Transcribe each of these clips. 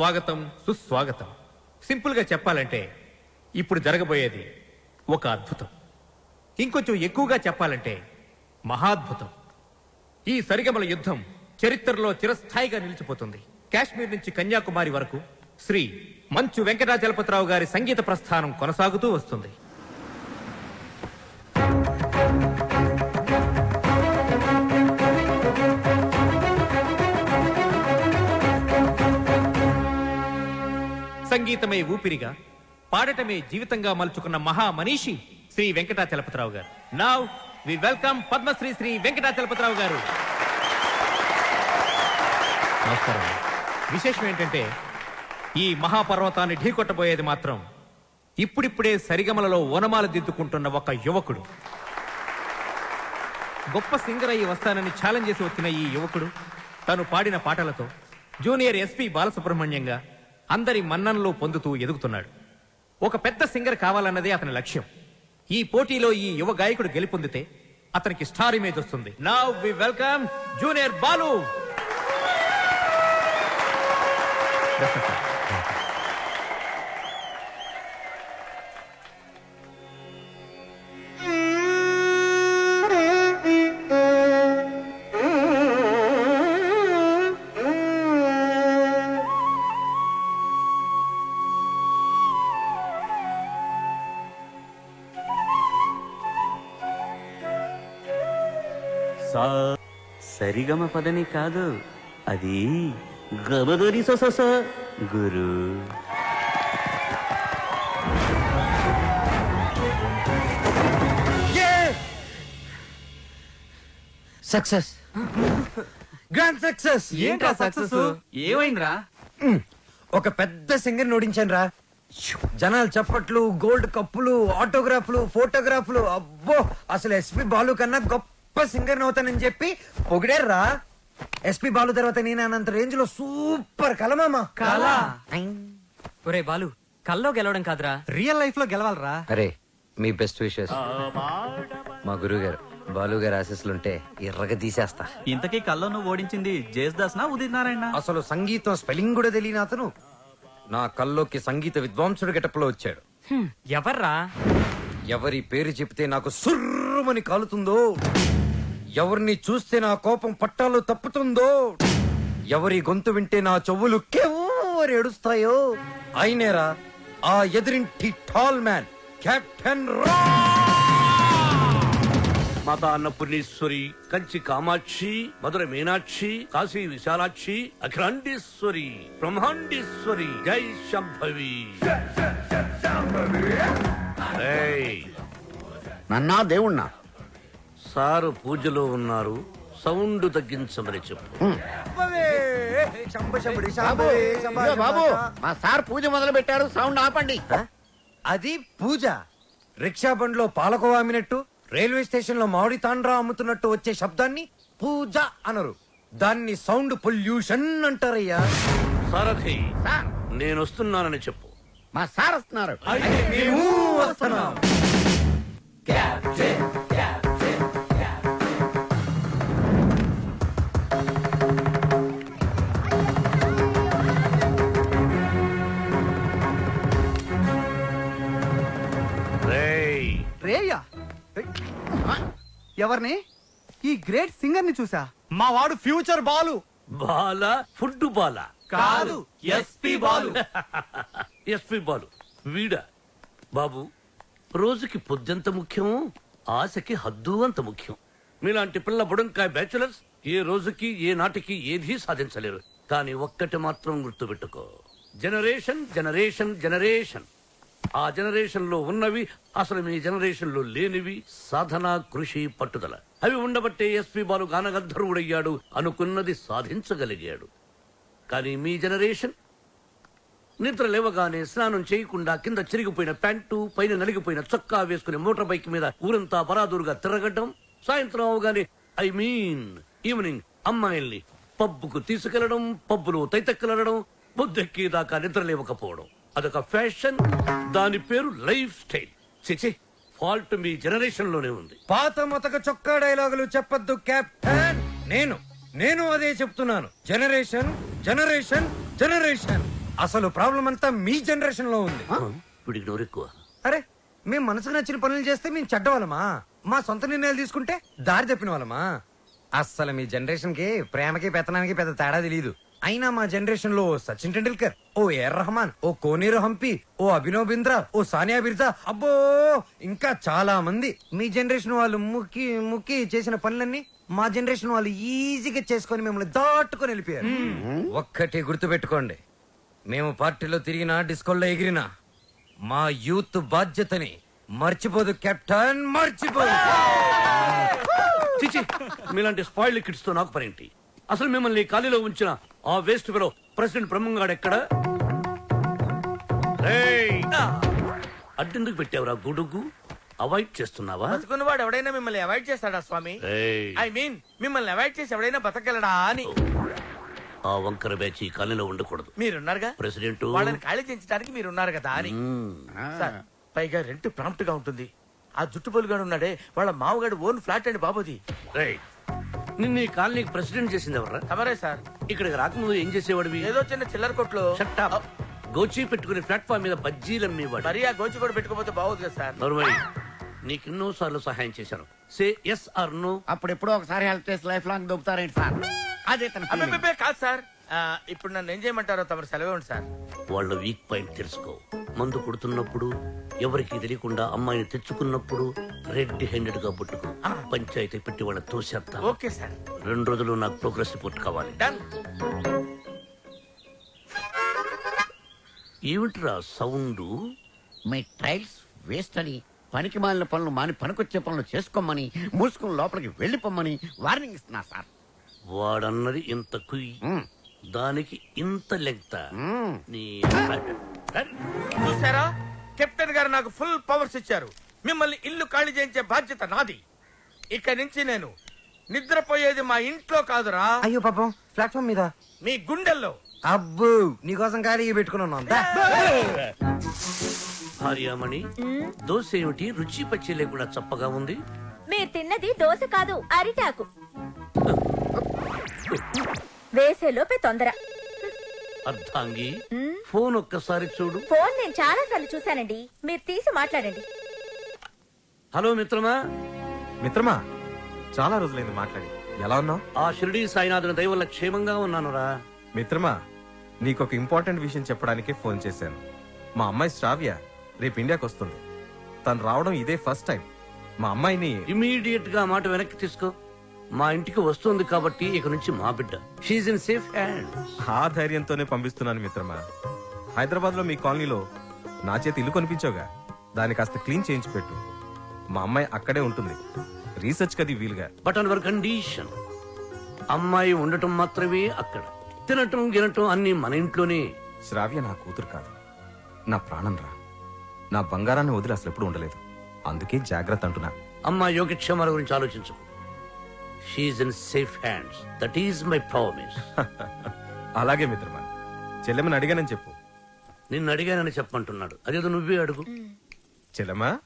స్వాగతం సుస్వాగతం. సింపుల్గా చెప్పాలంటే ఇప్పుడు జరగబోయేది ఒక అద్భుతం. ఇంకొంచెం ఎక్కువగా చెప్పాలంటే మహాద్భుతం. ఈ సరిగమల యుద్ధం చరిత్రలో చిరస్థాయిగా నిలిచిపోతుంది. కాశ్మీర్ నుంచి కన్యాకుమారి వరకు శ్రీ మంచు వెంకటాచలపతిరావు గారి సంగీత ప్రస్థానం కొనసాగుతూ వస్తుంది. సంగీతమే ఊపిరిగా పాడటమే జీవితంగా మలుచుకున్న మహా మనీషి శ్రీ వెంకటాచలపతిరావు గారు. Now we welcome Padmashri Shri Venkatachalapathirao గారు. నమస్కారం. విశేషం ఏంటంటే ఈ మహాపర్వతాన్ని ఢీకొట్టబోయేది మాత్రం ఇప్పుడిప్పుడే సరిగమలలో ఓనమాలు దిద్దుకుంటున్న ఒక యువకుడు. గొప్ప సింగర్ అయ్యి వస్తానని ఛాలెంజ్ చేసి వచ్చిన ఈ యువకుడు తను పాడిన పాటలతో జూనియర్ ఎస్పి బాలసుబ్రహ్మణ్యంగా అందరి మన్ననలు పొందుతూ ఎదుగుతున్నాడు. ఒక పెద్ద సింగర్ కావాలన్నదే అతని లక్ష్యం. ఈ పోటీలో ఈ యువ గాయకుడు గెలుపొందితే అతనికి స్టార్ ఇమేజ్ వస్తుంది. Now we welcome junior Balu సా సరిగమ పదని కాదు. అది గమదరి సొస గురు. సక్సెస్ గ్రాండ్ సక్సెస్ ఏంట్రా సక్సెస్ ఏమైందిరా? ఒక పెద్ద సింగర్ ఓడించాను రా జనాలు చప్పట్లు గోల్డ్ కప్పులు ఆటోగ్రాఫ్లు ఫోటోగ్రాఫ్లు అబ్బో అసలు ఎస్పి బాలు కన్నా గొప్ప సింగర్ అవుతానని చెప్పి పొగిడారా ఎస్పి బాలు తర్వాత నేను అన్నంత రేంజ్లో సూపర్ కలమామా కల? ఒరే బాలు కల్లో గెలవడం కాదురా. రియల్ లైఫ్లో గెలవాలరా. అరే మీ బెస్ట్ విషెస్. మా గురువు గారు బాలు గారు ఆశీస్సులుంటే ఎర్రగా తీసేస్తా. ఇంతకీ కల్లో నువ్వు ఓడించింది జేస్దాస్ నా ఉదిత్ నారాయణ అసలు సంగీతం స్పెల్లింగ్ కూడా తెలియని అతను. నా కల్లోకి సంగీత విద్వాంసుడు గెటప్లో వచ్చాడు. ఎవర్రా? ఎవరి పేరు చెప్తే నాకు సుర్రమని కాలుతుందో? ఎవరిని చూస్తే నా కోపం పట్టాలు తప్పుతుందో ఎవరి గొంతు వింటే నా చెవులు కెవ్వరి ఏడుస్తాయో అయినేరా ఆ ఎదిరింటి టాల్ మ్యాన్ కెప్టెన్ రా మాతా అన్నపూర్ణేశ్వరి కంచి కామాక్షి మధుర మీనాక్షి కాశీ విశాలాక్షి అఖిలాండేశ్వరి బ్రహ్మాండేశ్వరి జై శంభవి నన్నా దేవుణ్ణా సారు పూజలో ఉన్నారు సౌండ్ తగ్గించమని చెప్పు. బాబు మా సార్ పూజ మొదలు పెట్టారు సౌండ్ ఆపండి. అది పూజ. రిక్షా బండ్లో పాలకోవా అమ్మినట్టు రైల్వే స్టేషన్లో మామిడి తాండ్రా అమ్ముతున్నట్టు వచ్చే శబ్దాన్ని పూజ అనరు. దాన్ని సౌండ్ పొల్యూషన్ అంటారయ్యా. సారథి సార్. నేను వస్తున్నానని చెప్పు. మా సార్ వస్తున్నారు. మేము వస్తున్నాం. ఎవరిని? ఈ గ్రేట్ సింగర్ని చూసా. మా వాడు ఫ్యూచర్ బాలు. బాల ఫుడ్ బాల. కాదు ఎస్పి బాలు. ఎస్పి బాలు. వీడా? బాబు రోజుకి పొద్దెంత ముఖ్యం ఆశకి హద్దు అంత ముఖ్యం. మీలాంటి పిల్ల బుడంకాయ బ్యాచులర్స్ ఏ రోజుకి ఏ నాటికి ఏదీ సాధించలేరు. కానీ ఒక్కటి మాత్రం గుర్తుపెట్టుకో. Generation generation generation. ఆ జనరేషన్లో ఉన్నవి అసలు మీ జనరేషన్లో లేనివి సాధన కృషి పట్టుదల. అవి ఉండబట్టే ఎస్పి బాలు గానగంధర్వుడయ్యాడు అనుకున్నది సాధించగలిగాడు. కానీ మీ జనరేషన్? నిద్ర లేవగానే స్నానం చేయకుండా కింద చిరిగిపోయిన ప్యాంటు పైన నలిగిపోయిన చొక్కా వేసుకుని మోటార్ బైక్ మీద ఊరంతా బరాదూరుగా తిరగడం సాయంత్రం అవగానే ఐ మీన్ ఈవినింగ్ అమ్మాయిల్ని పబ్బుకు తీసుకెళ్ళడం పబ్బులో తైతక్కలడం బుద్ధెక్కేదాకా నిద్ర లేవకపోవడం. అదొక ఫ్యాషన్ దాని పేరు లైఫ్ స్టైల్. చిచి ఫాల్ట్ మీ జనరేషన్లోనే ఉంది. పాత మతక చొక్కా డైలాగులు చెప్పొద్దు కెప్టెన్. నేను నేను అదే చెప్తున్నాను. Generation generation generation. అసలు ప్రాబ్లం అంతా మీ జనరేషన్లో ఉంది వీడికి నోరు ఎక్కువ. అరే మేము మనసుకు నచ్చిన పనులు చేస్తే మేము చెడ్డవాళ్ళమా? మా సొంత నిర్ణయాలు తీసుకుంటే దారి తప్పిన వాళ్ళమా? అస్సలు మీ జనరేషన్కి ప్రేమకి పెత్తనానికి పెద్ద తేడా తెలియదు అయినా మా జనరేషన్లో ఓ సచిన్ టెండూల్కర్ ఓ ఏఆర్ రహమాన్ ఓ కోనేరు హంపి ఓ అభినవ్ బింద్రా ఓ సానియా బిర్జా. అబ్బో! ఇంకా చాలా మంది. మీ జనరేషన్ వాళ్ళు ముక్కి ముక్కి చేసిన పనులన్నీ మా జనరేషన్ వాళ్ళు ఈజీగా చేసుకొని మిమ్మల్ని దాటుకొని వెళ్ళిపోయారు. ఒక్కటి గుర్తుపెట్టుకోండి. మేము పార్టీలో తిరిగినా డిస్కోల్లో ఎగిరినా మా యూత్ బాధ్యతని మర్చిపోదు కెప్టెన్ మర్చిపోదు. చిచి మీలాంటి స్పాయిల్ కిడ్స్తో నాకు పనేంటి? అసలు మిమ్మల్ని ఖాళీలో ఉంచిన ఆ వేస్ట్ ఫెలో ప్రెసిడెంట్ బ్రహ్మంగాడు ఎక్కడ! అడ్డెందుకు పెట్టావురా గుడుగు? అవాయిడ్ చేస్తున్నావా? బతుకున్నవాడు ఎవడైనా మిమ్మల్ని అవాయిడ్ చేస్తాడా స్వామి! ఐ మీన్ మిమ్మల్ని అవాయిడ్ చేసి ఎవడైనా బతకగలడా అని. ఆ వంకర బ్యాచ్ ఈ ఉండకూడదు. మీరున్నారుగా? ప్రెసిడెంట్. వాళ్ళని ఖాళీ చేయించడానికి మీరున్నారు కదా అని. సార్ పైగా రెంట్ ప్రాంప్ట్గా ఉంటుంది. ఆ జుట్టు పొలుగాడు ఉన్నాడే వాళ్ళ మామగాడు ఓన్ ఫ్లాట్ అండి బాబుది! నిన్న ఈ కాలనీకి ప్రెసిడెంట్ చేసింది ఎవరా తమరే సార్? ఇక్కడికి రాకముందు ఏం చేసేవాడివి? ఏదో చిన్న చిల్లర కొట్లో. Shut up. గోచి పెట్టుకుని ప్లాట్ఫామ్ మీద బజ్జీలు అమ్మేవాడు. మరీ ఆ గోచి కూడా పెట్టుకోపోతే బాగోదు కదా సార్? నర్మయ్ నీకు ఎన్నో సార్లు సహాయం చేశాను. సే ఎస్ ఆర్ నో అప్పుడు ఎప్పుడో ఒకసారి హెల్ప్ చేసి లైఫ్ లాంగ్ దొబ్బుతారేంటి సార్? అదే తన feeling. అబ్బే కాదు సార్. ఆ, ఇప్పుడు నన్ను ఏం చేయమంటారో తమరు సెలవు ఉంది సార్. వాళ్ళ వీక్ పాయింట్ తెలుసుకో. మందు కొడుతున్నప్పుడు ఎవరికి తెలియకుండా అమ్మాయిని తెచ్చుకున్నప్పుడు రెడ్ హ్యాండెడ్గా పుట్టుకో పంచాయతీ పెట్టి వాళ్ళ తోసేస్తా. Okay sir. రెండు రోజులు నాకు ప్రోగ్రెస్ రిపోర్ట్ కావాలి. డన్ ఏమిట్రా సౌండ్? మీ ట్రైల్స్ వేస్ట్ అని పనికి మాలిన పనులు మాని పనికొచ్చే పనులు చేసుకోమని మూసుకుని లోపలికి వెళ్ళిపోమ్మని వార్నింగ్ ఇస్తున్నా సార్. వాడన్నది ఇంత కుయ్. మ్మ్. దానికి ఇంత లెంగ్త. నీ చూసారా కెప్టెన్ గారు నాకు ఫుల్ పవర్స్ ఇచ్చారు. మిమ్మల్ని ఇల్లు ఖాళీ చేయించే బాధ్యత నాది. ఇక నుంచి నేను నిద్రపోయేది మా ఇంట్లో కాదురా. అయ్యో పాపం ప్లాట్ఫామ్ మీద. మీ గుండెల్లో. అబ్బో నీకోసం ఖాళీ పెట్టుకుని ఉన్నాం దా. భార్యామణి దోశ ఏమిటి? రుచి పచ్చి లేకుండా చప్పగా ఉంది. మీరు తిన్నది దోశ కాదు అరిటాకు. వేసేలోపే తొందర. అర్థాంగి ఫోన్ ఒక్కసారి చూడు. ఫోన్ నేను చాలా సార్లు చూశానండి. మీరు తీసి మాట్లాడండి. హలో మిత్రమా? మిత్రమా చాలా రోజులైంది మాట్లాడి. ఎలా ఉన్నావు? ఆ షిరిడి సాయినాథుని దయ వల్ల క్షేమంగా ఉన్నానురా. మిత్రమా నీకు ఒక ఇంపార్టెంట్ విషయం చెప్పడానికే ఫోన్ చేశాను. మా అమ్మాయి శ్రావ్య రేపు ఇండియాకి వస్తుంది. తను రావడం ఇదే ఫస్ట్ టైం. మా అమ్మాయిని ఇమీడియట్గా మాట వెనక్కి తీసుకో. మా ఇంటికి వస్తుంది కాబట్టి ఇక నుంచి మా బిడ్డ. షీజ్ ఇన్ సేఫ్ హ్యాండ్ ఆ ధైర్యంతోనే పంపిస్తున్నాను మిత్రమా. హైదరాబాద్లో మీ కాలనీలో నా చేతి ఇల్లు కొనిపించావుగా. దాన్ని కాస్త క్లీన్ చేయించి పెట్టు. మా అమ్మాయి అక్కడే ఉంటుంది. రీసెర్చ్ కది వీలుగా. బట్ ఆన్ అవర్ కండిషన్ అమ్మాయి ఉండటం మాత్రమే అక్కడ. తినటం గినటం అన్ని మన ఇంట్లోనే. శ్రావ్య నా కూతురు కాదు. నా ప్రాణం రా. నా బంగారాన్ని వదిలి అసలు ఎప్పుడు ఉండలేదు. అందుకే జాగ్రత్త అంటున్నా. అమ్మాయి యోగక్షేమాల గురించి ఆలోచించు she in safe hands that is my promise అలాగే మిత్రమా. చెల్లెమని అడిగానని చెప్పు. నిన్ను అడిగానని చెప్పమంటున్నాడు. అదేదో నువ్వే అడుగు. చెల్లెమా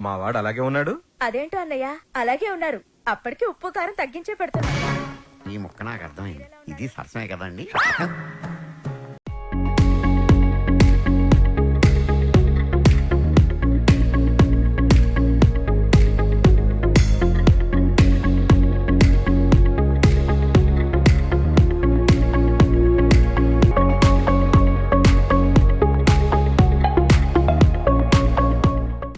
మా వాడు అలాగే ఉన్నాడు? అదేంటో అన్నయ్య అలాగే ఉన్నారు. అప్పటికి ఉప్పు కారం తగ్గించే పెడుతున్నా. ఈ ముక్క నాకు అర్థమైంది. ఇది సరసమే కదండి.